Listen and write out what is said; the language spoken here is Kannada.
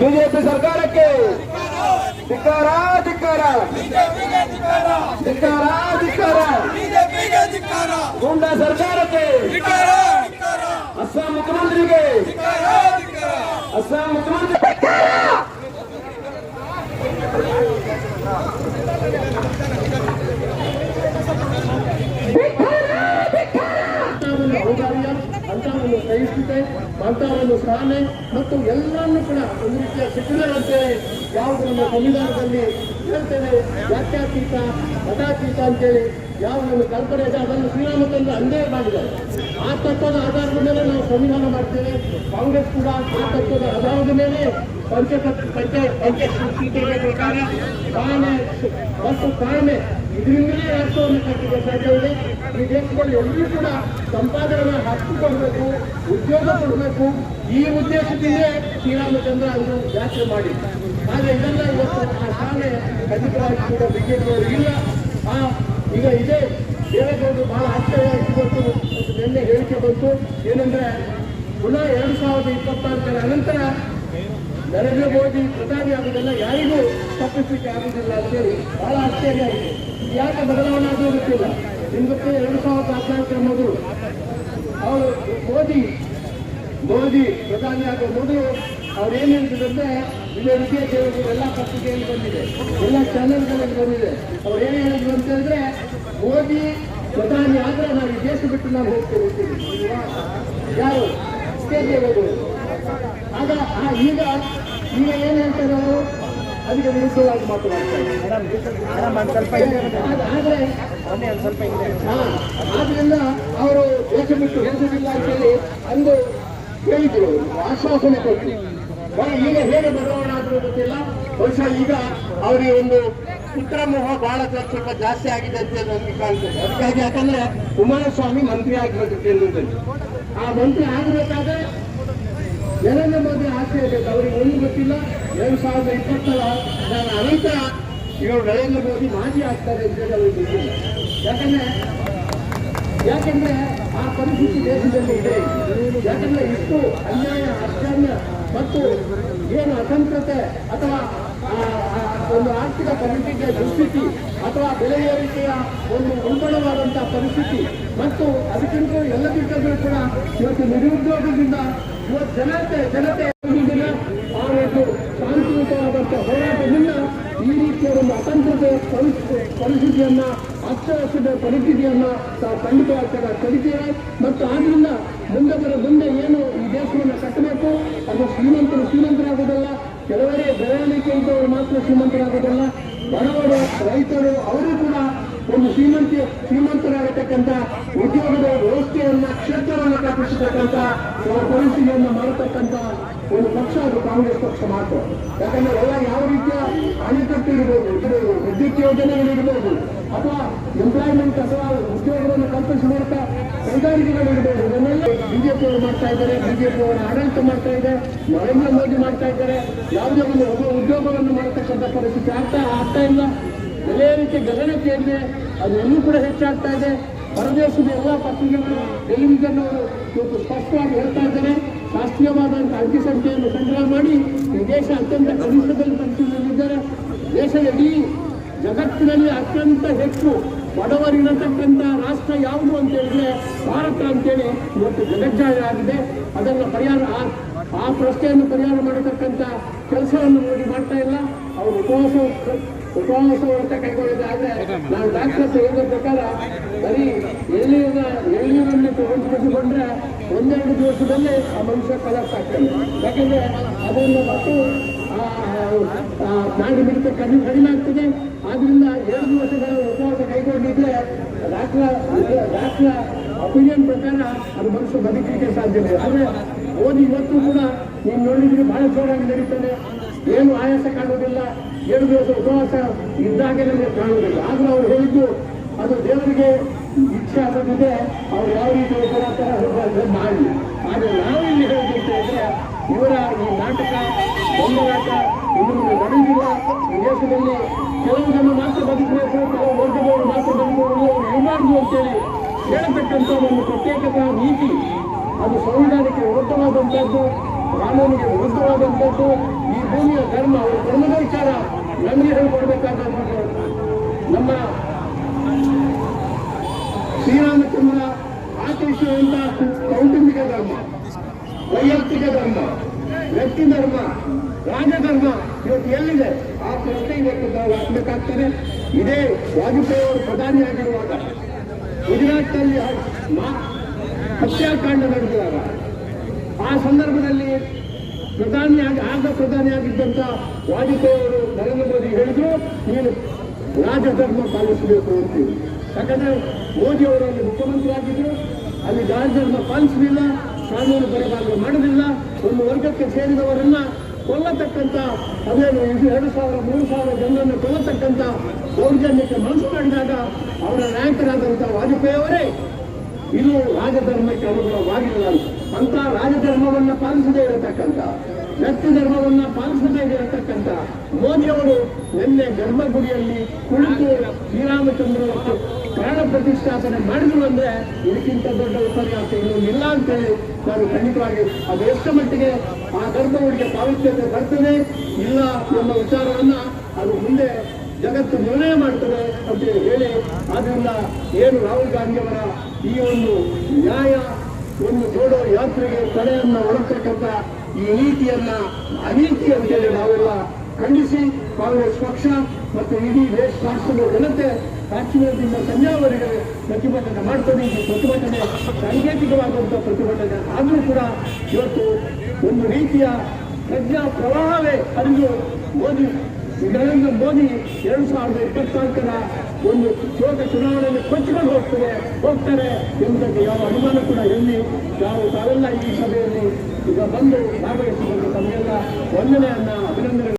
ಬಿಜೆಪಿ ಸರ್ಕಾರಕ್ಕೆ. ಧಿಕ್ಕಾರ ಧಿಕ್ಕಾರ. ಧಿಕ್ಕಾರ ಧಿಕ್ಕಾರ. ಗೂಂಡ ಸರ್ಕಾರಕ್ಕೆ. ಅಸ್ಸಾಂ ಮುಖ್ಯಮಂತ್ರಿಗೆ. ಅಸ್ಸಾಂ ಮುಖ್ಯಮಂತ್ರಿ ಒಂದು ಸಹಿಷ್ಣುತೆ ಅಂತ ಸಹನೆ ಮತ್ತು ಎಲ್ಲವನ್ನು ಕೂಡ ಒಂದು ರೀತಿಯ ಸೆಕ್ಯುಲರ್ ಅಂತೇಳಿ ಯಾವುದು ನಮ್ಮ ಸಂವಿಧಾನದಲ್ಲಿ ಹೇಳ್ತೇವೆ, ವ್ಯಾಖ್ಯಾತೀತ, ಮತಾತೀತ ಅಂತೇಳಿ ಯಾವ ನಮ್ಮ ಕಲ್ಪನೆ ಇದೆ, ಅದನ್ನು ಶ್ರೀರಾಮಚಂದ್ರ ಅಂದೇ ಮಾಡಿದ್ದಾರೆ. ಆ ತತ್ವದ ಆಧಾರದ ಮೇಲೆ ನಾವು ಸಂವಿಧಾನ ಮಾಡ್ತೇವೆ. ಕಾಂಗ್ರೆಸ್ ಕೂಡ ಆ ತತ್ವದ ಆಧಾರದ ಮೇಲೆ ಪಂಚಾಯತ್ ಪಂಚಾಯತ್ ಪಂಚಸಂಸ್ಕೃತಿಯ ಪ್ರಕಾರ ತಾಳ್ಮೆ ಮತ್ತು ತಾಳ್ಮೆ ಇದರಿಂದಲೇ ರಾಷ್ಟ್ರವನ್ನು ಕಟ್ಟಿಗೆ ಸಾಧ್ಯವಿದೆ ಈ ದೇಶದಲ್ಲಿ ಎಲ್ಲರೂ ಕೂಡ ಸಂಪಾದನೆ ಹಕ್ಕು ಕೊಡಬೇಕು ಉದ್ಯೋಗ ಕೊಡಬೇಕು ಈ ಉದ್ದೇಶದಿಂದ ಶ್ರೀರಾಮಚಂದ್ರ ಅವರು ಯಾತ್ರೆ ಮಾಡಿ ಆದರೆ ಇದೆಲ್ಲ ಇವತ್ತು ಆ ಶಾಲೆ ಖಂಡಿತವಾಗಿ ಕೂಡ ಬಿಜೆಪಿಯವರು ಇಲ್ಲ ಆ ಈಗ ಇದೇ ದೇವೇಗೌಡರು ಬಹಳ ಆಶ್ಚರ್ಯವಾಗಿ ಬಂತು ಮತ್ತು ನಿನ್ನೆ ಹೇಳಿಕೆ ಬಂತು ಏನಂದ್ರೆ ಪುನಃ ಎರಡು ಸಾವಿರದ ಇಪ್ಪತ್ತಾರರ ಅನಂತರ ನರೇಂದ್ರ ಮೋದಿ ಪ್ರಧಾನಿ ಆಗುವುದೆಲ್ಲ ಯಾರಿಗೂ ತಪ್ಪಿಸಲಿಕ್ಕೆ ಆಗುವುದಿಲ್ಲ ಅಂತೇಳಿ ಬಹಳ ಆಶ್ಚರ್ಯ ಆಗಿದೆ ಯಾಕೆ ಬದಲಾವಣೆ ಆದರೂ ಗೊತ್ತಿಲ್ಲ. ನಿಮ್ಗೆ ಎರಡು ಸಾವಿರದ ಹದಿನಾಲ್ಕರ ಮೊದಲು. ಅವರು ಮೋದಿ ಮೋದಿ ಪ್ರಧಾನಿ ಆಗೋ ಮೊದಲು ಅವ್ರು ಏನು ಹೇಳ್ತಿದ್ರೆ ಇದೇ ವಿಜಯ ದೇವರು ಎಲ್ಲ ಪತ್ರಿಕೆಯಲ್ಲಿ ಬಂದಿದೆ, ಎಲ್ಲ ಚಾನೆಲ್ಗಳಲ್ಲಿ ಬಂದಿದೆ. ಅವ್ರು ಏನು ಹೇಳಿದ್ರು ಅಂತ ಹೇಳಿದ್ರೆ, ಮೋದಿ ಪ್ರಧಾನಿ ಆದ್ರೆ ನಾವು ದೇಶ ಬಿಟ್ಟು ನಾವು ಹೋಗ್ತೇವೆ ಯಾರು? ಕೆ ದೇವರು ಆಗ ಈಗ ಈಗ ಏನ್ ಹೇಳ್ತಾರೆ ಅವರು? ಅದಕ್ಕೆ ವಿರುದ್ಧವಾಗಿ ಮಾತನಾಡ್ತಾರೆ ಆಗ- ಸ್ವಲ್ಪ ಹಾ, ಆದ್ರಿಂದ ಅವರು ದೇಶ ಬಿಟ್ಟು ಅಂತ ಅಂತೇಳಿ ಅಂದು ಹೇಳಿದ್ರು ಆಶ್ವಾಸನೆ ಕೊಟ್ಟು ಈಗ ಹೇಗೆ ಬದಲಾವಣೆ ಆದ್ರೂ ಗೊತ್ತಿಲ್ಲ ಬಹುಶಃ ಈಗ ಅವರಿಗೆ ಒಂದು ಪುತ್ರ ಮೋಹ ಬಹಳ ಸ್ವಲ್ಪ ಜಾಸ್ತಿ ಆಗಿದೆ ಅಂತ ನನಗೆ ಕಾಣ್ತದೆ ಅದಕ್ಕಾಗಿ ಯಾಕಂದ್ರೆ ಕುಮಾರಸ್ವಾಮಿ ಮಂತ್ರಿ ಆಗಿರೋದು ಕೇಂದ್ರದಲ್ಲಿ ಆ ಮಂತ್ರಿ ಆಗಬೇಕಾದ್ರೆ ನರೇಂದ್ರ ಮೋದಿ ಆಸೆ ಇರಬೇಕು. ಅವರಿಗೆ ಒಂದು ಗೊತ್ತಿಲ್ಲ? ಎರಡು ಸಾವಿರದ ಇಪ್ಪತ್ತರ ಅನಂತರ ಇವರು ನರೇಂದ್ರ ಮೋದಿ ಮಾಜಿ ಆಗ್ತಾರೆ ಅಂತ ಹೇಳಿ ಅವರಿಗೆ ಗೊತ್ತಿಲ್ಲ. ಯಾಕಂದ್ರೆ ಯಾಕಂದ್ರೆ ಆ ಪರಿಸ್ಥಿತಿ ದೇಶದಲ್ಲಿ ಇದೆ. ಯಾಕಂದ್ರೆ ಇಷ್ಟು ಅನ್ಯಾಯ ಅತ್ಯಾನ್ಯ ಮತ್ತು ಏನು ಅತಂತ್ರತೆ ಅಥವಾ ಒಂದು ಆರ್ಥಿಕ ಪರಿಸ್ಥಿತಿಯ ದುಸ್ಥಿತಿ ಅಥವಾ ಬೆಲೆ ಏರಿಕೆಯ ಒಂದು ಉಲ್ಬಣವಾದಂತಹ ಪರಿಸ್ಥಿತಿ ಮತ್ತು ಅದಕ್ಕಿಂತ ಎಲ್ಲದಕ್ಕಿಂತಲೂ ಕೂಡ ಇವತ್ತು ನಿರುದ್ಯೋಗದಿಂದ ಜನತೆ ಜನತೆ ದಿನ ಆ ಒಂದು ಶಾಂತಿಯುತವಾದಂತಹ ಹೋರಾಟದಿಂದ ಈ ರೀತಿಯ ಒಂದು ಅತಂತ್ರತೆಯ ಪರಿಸ್ಥಿತಿ, ಪರಿಸ್ಥಿತಿಯನ್ನ ಅಕ್ಷರಸ್ಥದ ಪರಿಸ್ಥಿತಿಯನ್ನ ತಾವು ಖಂಡಿತವಾಗಿ ಕಲಿತೇವೆ. ಮತ್ತು ಆದ್ರಿಂದ ಮುಂದೆ ಮುಂದೆ ಏನು ಈ ದೇಶವನ್ನು ಕಟ್ಟಬೇಕು? ಅದು ಶ್ರೀಮಂತರು ಶ್ರೀಮಂತರಾಗೋದಲ್ಲ ಕೆಲವರೇ ಬೆಳವಣಿಗೆ ಇದ್ದವರು ಮಾತ್ರ ಶ್ರೀಮಂತರಾಗೋದಲ್ಲ ಬಡವರು, ರೈತರು, ಅವರು ಕೂಡ ಒಂದು ಶ್ರೀಮಂತ ಶ್ರೀಮಂತರಾಗತಕ್ಕಂಥ ಉದ್ಯೋಗದ ವ್ಯವಸ್ಥೆಯನ್ನ ಕ್ಷೇತ್ರವನ್ನು ಕಲ್ಪಿಸತಕ್ಕಂಥ ಒಂದು ಪರಿಸ್ಥಿತಿಯನ್ನು ಮಾಡತಕ್ಕಂಥ ಒಂದು ಪಕ್ಷ ಅದು ಕಾಂಗ್ರೆಸ್ ಪಕ್ಷ ಮಾತ್ರ. ಯಾಕಂದ್ರೆ ಎಲ್ಲ ಯಾವ ರೀತಿಯ ಅಣೆಕಟ್ಟು ಇರ್ಬೋದು ವಿದ್ಯುತ್ ಯೋಜನೆಗಳಿರ್ಬೋದು ಅಥವಾ ಎಂಪ್ಲಾಯ್ಮೆಂಟ್ ಅಥವಾ ಉದ್ಯೋಗವನ್ನು ಕಲ್ಪಿಸಿ ಮಾಡ್ತಾ ಕೈಗಾರಿಕೆಗಳಿರ್ಬೋದು ಇದನ್ನೆಲ್ಲ ಬಿಜೆಪಿ ಅವರು ಮಾಡ್ತಾ ಇದ್ದಾರೆ ಬಿಜೆಪಿ ಅವರು ಆಡಳಿತ ಮಾಡ್ತಾ ಇದೆ, ನರೇಂದ್ರ ಮೋದಿ ಮಾಡ್ತಾ ಇದ್ದಾರೆ. ಯಾವುದೇ ಒಂದು ಉದ್ಯೋಗವನ್ನು ಮಾಡತಕ್ಕಂಥ ಪರಿಸ್ಥಿತಿ ಆಗ್ತಾ ಆಗ್ತಾ ಇಲ್ಲ. ಬೆಲೆ ಏರಿಕೆ ಗಗನಕ್ಕೇರಿದೆ ಅದು ಇನ್ನೂ ಕೂಡ ಹೆಚ್ಚಾಗ್ತಾ ಇದೆ. ಹೊರದೇಶದ ಎಲ್ಲ ಪತ್ರಿಕೆಗಳು ಟೆಲಿವಿಷನ್ ಅವರು ಇವತ್ತು ಸ್ಪಷ್ಟವಾಗಿ ಹೇಳ್ತಾ ಇದ್ದಾರೆ. ಶಾಸ್ತ್ರೀಯವಾದಂತಹ ಅಂಕಿಸಂಖ್ಯೆಯನ್ನು ಸಂಗ್ರಹ ಮಾಡಿ ಈ ದೇಶ ಅತ್ಯಂತ ಕನಿಷ್ಠದಲ್ಲಿ ಪರಿಸ್ಥಿತಿಯಲ್ಲಿದ್ದಾರೆ ದೇಶದ ಇಡೀ ಜಗತ್ತಿನಲ್ಲಿ ಅತ್ಯಂತ ಹೆಚ್ಚು ಬಡವರಿರತಕ್ಕಂಥ ರಾಷ್ಟ್ರ ಯಾವುದು ಅಂತ ಹೇಳಿದ್ರೆ ಭಾರತ ಅಂತೇಳಿ ಇವತ್ತು ಜಗಜ್ಜಾಯ ಆಗಿದೆ. ಅದನ್ನು ಪರಿಹಾರ ಆ- ಆ ಪ್ರಶ್ನೆಯನ್ನು ಪರಿಹಾರ ಮಾಡತಕ್ಕಂಥ ಕೆಲಸವನ್ನು ಮೋದಿ ಮಾಡ್ತಾ ಇಲ್ಲ. ಅವರು ಉಪವಾಸ ಉಪವಾಸ ಅಂತ ಕೈಗೊಂಡಿದ್ದಾದ್ರೆ ನಾವು ಡಾಕ್ಟರ್ ಹೇಳಿದ ಪ್ರಕಾರ ಬರೀ ಎಳ್ನೀರನ್ನ ಎಳ್ನೀರನ್ನು ತಗೊಂಡ್ಕೊಂಡ್ರೆ ಒಂದೆರಡು ದಿವಸದಲ್ಲೇ ಆ ಮನುಷ್ಯ ಕಲರ್ಸ್ ಆಗ್ತಾನೆ. ಯಾಕಂದ್ರೆ ಅದನ್ನು ಮತ್ತು ನಾಡಿ ಮಿಡಿತ ಕಡಿಮೆ ಕಡಿಮೆ ಆಗ್ತದೆ. ಆದ್ರಿಂದ ಎರಡು ದಿವಸಗಳ ಉಪವಾಸ ಕೈಗೊಂಡಿದ್ರೆ ಡಾಕ್ಟರ್ ಡಾಕ್ಟರ್ ಒಪಿನಿಯನ್ ಪ್ರಕಾರ ಅದು ಮನುಷ್ಯ ಬದುಕಲಿಕ್ಕೆ ಸಾಧ್ಯ ಆದರೆ ಆದ್ರೆ ಓದಿ ಇವತ್ತು ಕೂಡ ನೀವು ನೋಡಿದ್ರೆ ಬಹಳ ಜೋರಾಗಿ ನಡೀತಾನೆ ಏನು ಆಯಾಸ ಕಾಣುವುದಿಲ್ಲ. ಏಳು ದಿವಸ ಉಪವಾಸ ಇದ್ದಾಗೆ ನಮಗೆ ಕಾಣುವುದಿಲ್ಲ. ಆದರೂ ಅವ್ರು ಹೇಳಿದ್ದು ಅದು ದೇವರಿಗೆ ಇಚ್ಛೆ ಆಗೋದಿದೆ ಅವ್ರು ಯಾವ ರೀತಿ ಉಪವಾಸ ಮಾಡಿ ಆದರೆ ನಾವು ಇಲ್ಲಿ ಹೇಳೋದು ಅಂದರೆ ಇವರ ಈ ನಾಟಕ ಬೊಂಬರಾಟ ಇನ್ನೊಂದು ನಡೆಯುವ ದೇಶದಲ್ಲಿ ಕೆಲವು ಜನ ಮಾತ್ರ ಬದುಕಬೇಕು ಕೆಲವು ವರ್ಗದವರು ಮಾತ್ರ ಅವ್ರು ಹೇಳಬಾರ್ದು ಅಂತೇಳಿ ಹೇಳತಕ್ಕಂಥ ಒಂದು ಪ್ರತ್ಯೇಕತಾ ನೀತಿ. ಅದು ಸಂವಿಧಾನಕ್ಕೆ ವಿರುದ್ಧವಾದಂಥದ್ದು, ಕಾನೂನಿಗೆ ವಿರುದ್ಧವಾದಂಥದ್ದು ಭೂಮಿಯ ಧರ್ಮ ಧರ್ಮದ ವಿಚಾರ ನಮಗೆ ಹೇಳ್ಕೊಡ್ಬೇಕಾದ ನಮ್ಮ ಶ್ರೀರಾಮಚಂದ್ರ ಆಚರಿಸುವಂತಹ ಕೌಟುಂಬಿಕ ಧರ್ಮ, ವೈಯಕ್ತಿಕ ಧರ್ಮ, ವ್ಯಕ್ತಿ ಧರ್ಮ ರಾಜಧರ್ಮ ಇವತ್ತು ಎಲ್ಲಿದೆ? ಆ ಪ್ರಶ್ನೆ ಇವತ್ತು ನಾವು ಹಾಕಬೇಕಾಗ್ತದೆ. ಇದೇ ವಾಜಪೇಯಿ ಅವರು ಪ್ರಧಾನಿಯಾಗಿರುವಾಗ ಗುಜರಾತ್ನಲ್ಲಿ ಹತ್ಯಾಕಾಂಡ ನಡೆದಿದಾಗ ಆ ಸಂದರ್ಭದಲ್ಲಿ ಪ್ರಧಾನಿಯಾಗಿ, ಆಗ ಪ್ರಧಾನಿಯಾಗಿದ್ದಂತ ವಾಜಪೇಯಿ ಅವರು ನರೇಂದ್ರ ಮೋದಿ ಹೇಳಿದ್ರು, ನೀನು ರಾಜಧರ್ಮ ಪಾಲಿಸಬೇಕು ಅಂತೀವಿ. ಯಾಕಂದ್ರೆ ಮೋದಿ ಅವರು ಅಲ್ಲಿ ಮುಖ್ಯಮಂತ್ರಿ ಆಗಿದ್ರು, ಅಲ್ಲಿ ರಾಜಧರ್ಮ ಪಾಲಿಸಲಿಲ್ಲ, ಕಾನೂನು ಬರಬಾರದು ಮಾಡಲಿಲ್ಲ ಒಂದು ವರ್ಗಕ್ಕೆ ಸೇರಿದವರನ್ನ ಕೊಲ್ಲತಕ್ಕಂತ, ಅದೇನು ಇದು ಎರಡು ಸಾವಿರ, ಮೂರು ಸಾವಿರ ಜನರನ್ನು ಕೊಲ್ಲತಕ್ಕಂತ ದೌರ್ಜನ್ಯಕ್ಕೆ ಮನಸ್ಸು ಮಾಡಿದಾಗ ಅವರ ನಾಯಕರಾದಂಥ ವಾಜಪೇಯಿ ಅವರೇ ಇದು ರಾಜಧರ್ಮಕ್ಕೆ ಅನುಗುಣವಾಗಿಲ್ಲ ಅಂತ. ರಾಜಧರ್ಮವನ್ನ ಪಾಲಿಸದೇ ಇರತಕ್ಕಂಥ ವ್ಯಕ್ತಿ ಧರ್ಮವನ್ನ ಪಾಲಿಸದೇ ಇರತಕ್ಕಂಥ ಮೋದಿಯವರು ನಿನ್ನೆ ಗರ್ಭಗುಡಿಯಲ್ಲಿ ಕುಳಿತು ಶ್ರೀರಾಮಚಂದ್ರ ಪ್ರಾಣ ಪ್ರತಿಷ್ಠಾಪನೆ ಮಾಡಿದ್ರು ಅಂದ್ರೆ ಇದಕ್ಕಿಂತ ದೊಡ್ಡ ಉಪನ್ಯಾಸ ಇಲ್ಲ ಅಂತೇಳಿ ನಾನು ಖಂಡಿತವಾಗಿ ಅದು ಎಷ್ಟು ಮಟ್ಟಿಗೆ ಆ ಗರ್ಭಗುಡಿಗೆ ಪ್ರಾಮುಖ್ಯತೆ ಬರ್ತದೆ ಇಲ್ಲ ಎಂಬ ವಿಚಾರವನ್ನ ಅದು ಮುಂದೆ ಜಗತ್ತು ನಿರ್ಣಯ ಮಾಡ್ತದೆ ಅಂತ ಹೇಳಿ ಆದ್ದರಿಂದ ಏನು ರಾಹುಲ್ ಗಾಂಧಿಯವರ ಈ ಒಂದು ನ್ಯಾಯ, ಒಂದು ಜೋಡೋ ಯಾತ್ರೆಗೆ ತಡೆಯನ್ನ ಒಳಗ್ತಕ್ಕಂಥ ಈ ನೀತಿಯನ್ನ ಅನೀತಿ ಅಂತೇಳಿ ನಾವೆಲ್ಲ ಖಂಡಿಸಿ ಕಾಂಗ್ರೆಸ್ ಪಕ್ಷ ಮತ್ತು ಇಡೀ ದೇಶ ರಾಷ್ಟ್ರದ ಜನತೆ ಕಾಶ್ಮೀರದಿಂದ ಸಂಜಾವರೆಗೆ ಪ್ರತಿಭಟನೆ ಮಾಡ್ತದೆ, ಈ ಪ್ರತಿಭಟನೆ ಸಾಂಕೇತಿಕವಾದಂತಹ ಪ್ರತಿಭಟನೆ ಆದರೂ ಕೂಡ ಇವತ್ತು ಒಂದು ರೀತಿಯ ಪ್ರಜ್ಞಾ ಪ್ರವಾಹವೇ ಹರಿದು ಮೋದಿ ನರೇಂದ್ರ ಮೋದಿ ಎರಡು ಸಾವಿರದ ಇಪ್ಪತ್ನಾಲ್ಕರ ಒಂದು ಲೋಕ ಚುನಾವಣೆಯಲ್ಲಿ ಕೊಚ್ಚಿಕೊಂಡು ಹೋಗ್ತದೆ, ಹೋಗ್ತಾರೆ ಎಂಬುದಕ್ಕೆ ಯಾವ ಅನುಮಾನ ಕೂಡ ಎಲ್ಲಿ ನಾವು ತಾವೆಲ್ಲ ಈ ಸಭೆಯಲ್ಲಿ ಈಗ ಬಂದು ಭಾಗವಹಿಸಿಕೊಂಡು ತಮಗೆಲ್ಲ ವಂದನೆಯನ್ನ ಅಭಿನಂದನೆ